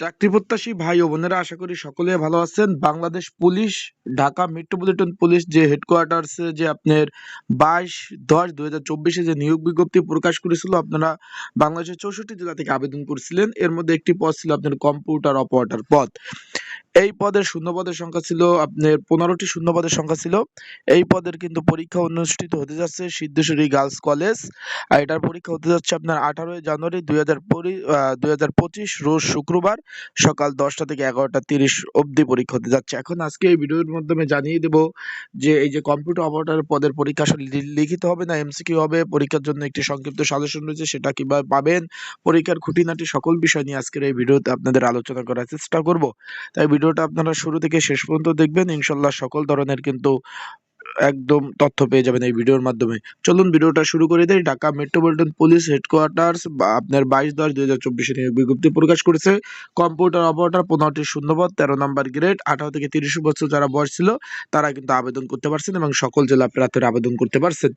চাকরি প্রত্যাশী ভাই ও বোনেরা, আশা করি সকলে ভালো আছেন। Bangladesh police, Dhaka metropolitan police যে হেডকোয়ার্টার্স যে আপনার বাইশ দশ দু হাজার চব্বিশে যে নিয়োগ বিজ্ঞপ্তি প্রকাশ করেছিল, আপনারা বাংলাদেশের চৌষট্টি জেলা থেকে আবেদন করেছিলেন। এর মধ্যে একটি পদ ছিল আপনার কম্পিউটার অপারেটর পদ। এই পদের শূন্যপদের সংখ্যা ছিল আপনার পনেরোটি শূন্যপদের সংখ্যা ছিল। এই পদের কিন্তু পরীক্ষা অনুষ্ঠিত হতে যাচ্ছে সিদ্ধেশ্বরী গার্লস কলেজ। আর এটার পরীক্ষা হতে যাচ্ছে আপনার আঠারোই জানুয়ারি দুই হাজার পঁচিশ রোজ শুক্রবার সকাল দশটা থেকে এগারোটা তিরিশ অবধি পরীক্ষা হতে যাচ্ছে। এখন আজকে এই ভিডিওর মাধ্যমে জানিয়ে দেব যে, এই যে কম্পিউটার অপারেটর পদের পরীক্ষা আসলে লিখিত হবে না, এমসিকিউ হবে, পরীক্ষার জন্য একটি সংক্ষিপ্ত সাজেশন রয়েছে, সেটা কীভাবে পাবেন, পরীক্ষার খুঁটিনাটি সকল বিষয় নিয়ে আজকের এই ভিডিওতে আপনাদের আলোচনা করার চেষ্টা করব। তাই ভিডিওটা আপনারা শুরু থেকে শেষ পর্যন্ত দেখবেন। ইনশাল্লাহ সকল ধরনের কিন্তু একদম তথ্য পেয়ে যাবেন এই ভিডিওর মাধ্যমে। চলুন ভিডিওটা শুরু করে দেই। ঢাকা মেট্রোপলিটন পুলিশ হেডকোয়ার্টার্স বা আপনার বাইশ দশ দুই হাজার চব্বিশে নিয়োগ বিজ্ঞপ্তি প্রকাশ করেছে। কম্পিউটার অপারেটর পনেরোটি শূন্যপদ, তেরো নম্বর গ্রেড, আঠারো থেকে তিরিশ বছর যারা বয়স ছিল, তারা কিন্তু আবেদন করতে পারছেন এবং সকল জেলা প্রার্থীরা আবেদন করতে পারছেন।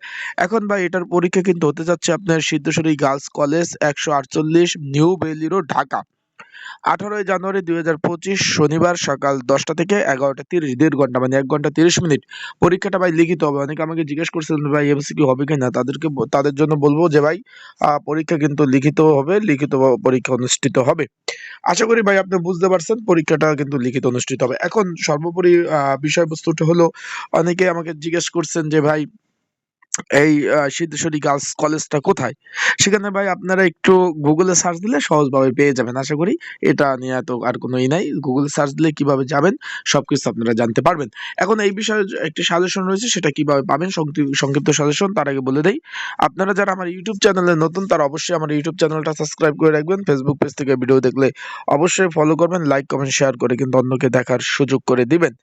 এখন ভাই, এটার পরীক্ষা কিন্তু হতে যাচ্ছে আপনার সিদ্ধেশ্বরী গার্লস কলেজ একশো আটচল্লিশ নিউ বেলি রোড, ঢাকা। আঠারোই জানুয়ারি দুই হাজার পঁচিশ শনিবার সকাল দশটা থেকে এগারোটা তিরিশ, দেড় ঘণ্টা মানে এক ঘণ্টা তিরিশ মিনিট পরীক্ষাটা ভাই লিখিত হবে। অনেকে আমাকে জিজ্ঞেস করছিলেন ভাই এমসিকিউ হবে কিনা? তাদেরকে তাদের জন্য বলব যে ভাই পরীক্ষা কিন্তু লিখিত হবে, লিখিত পরীক্ষা অনুষ্ঠিত হবে। আশা করি ভাই আপনি বুঝতে পারছেন, পরীক্ষাটা কিন্তু লিখিত অনুষ্ঠিত হবে। এখন সর্বোপরি বিষয়বস্তুটা হলো, অনেকে আমাকে জিজ্ঞেস করছেন যে ভাই এই সিদ্ধেশ্বরী গার্লস কলেজটা কোথায়? সেখানে ভাই আপনারা একটু গুগলে সার্চ দিলে সহজভাবে পেয়ে যাবেন, আশা করি। এটা নিয়ে এত আর কোনো ই নাই। গুগলে সার্চ দিলে কীভাবে যাবেন, সবকিছু আপনারা জানতে পারবেন। এখন এই বিষয়ে একটি সাজেশন রয়েছে, সেটা কীভাবে পাবেন সংক্ষিপ্ত সাজেশন তার আগে বলে দেই। আপনারা যারা আমার ইউটিউব চ্যানেলে নতুন, তারা অবশ্যই আমার ইউটিউব চ্যানেলটা সাবস্ক্রাইব করে রাখবেন। ফেসবুক পেজ থেকে ভিডিও দেখলে অবশ্যই ফলো করবেন লাইক কমেন্ট শেয়ার করে কিন্তু অন্যকে দেখার সুযোগ করে দিবেন।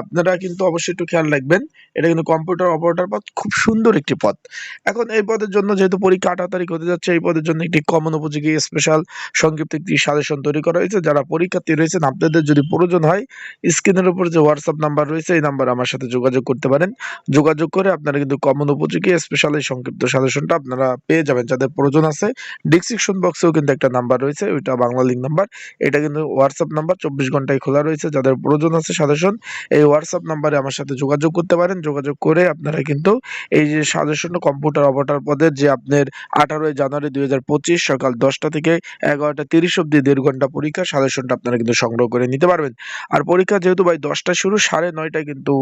আপনারা কিন্তু অবশ্যই একটু খেয়াল রাখবেন, এটা কিন্তু কম্পিউটার অপারেটর পথ খুব সুন্দর একটি পদ এখন এই পদের জন্য যেহেতু পরীক্ষা আঠারো তারিখ হতে যাচ্ছে, এই পদের জন্য একটি কমন উপযোগী স্পেশাল সংক্ষিপ্ত একটি সাজেশন তৈরি করা হয়েছে। যারা পরীক্ষার্থী রয়েছেন, আপনাদের যদি প্রয়োজন হয় স্ক্রিনের উপর যে হোয়াটসঅ্যাপ নাম্বার রয়েছে, এই নাম্বার আমার সাথে যোগাযোগ করতে পারেন। যোগাযোগ করে আপনারা কিন্তু কমন উপযোগী স্পেশাল এই সংক্ষিপ্ত সাজেশনটা আপনারা পেয়ে যাবেন। যাদের প্রয়োজন আছে ডিসক্রিপশন বক্সেও কিন্তু একটা নাম্বার রয়েছে, ওইটা বাংলা লিঙ্ক নাম্বার এটা কিন্তু হোয়াটসঅ্যাপ নাম্বার চব্বিশ ঘন্টায় খোলা রয়েছে। যাদের প্রয়োজন আছে সাজেশন এই হোয়াটসঅ্যাপ নাম্বারে আমার সাথে যোগাযোগ করতে পারেন। যোগাযোগ করে আপনারা কিন্তু এই যে সাজেশন কম্পিউটার অপারেটর পদের যে আপনার আঠারোই জানুয়ারি দুই হাজার পঁচিশ সকাল দশটা থেকে এগারোটা তিরিশ অব্দি দেড় ঘণ্টা পরীক্ষা সাজেশনটা আপনারা কিন্তু সংগ্রহ করে নিতে পারবেন। আর পরীক্ষা যেহেতু ভাই দশটা শুরু, সাড়ে নয়টায় কিন্তু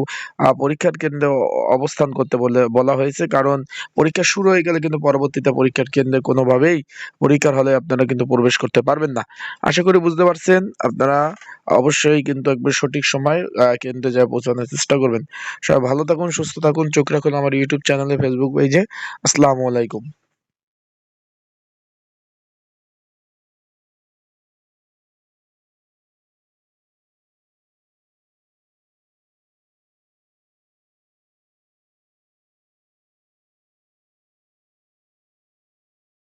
পরীক্ষার কেন্দ্রে অবস্থান করতে বলে, বলা হয়েছে। কারণ পরীক্ষা শুরু হয়ে গেলে কিন্তু পরবর্তীতে পরীক্ষার কেন্দ্রে কোনোভাবেই পরীক্ষার হলে আপনারা কিন্তু প্রবেশ করতে পারবেন না। আশা করি বুঝতে পারছেন। আপনারা অবশ্যই কিন্তু একবার সঠিক সময় কেন্দ্রে যায় পৌঁছানোর চেষ্টা করবেন। সবাই ভালো থাকুন, সুস্থ থাকুন। চোখ রাখুন আমার ইউটিউব চ্যানেলে ফেসবুক পেজে আসসালামু আলাইকুম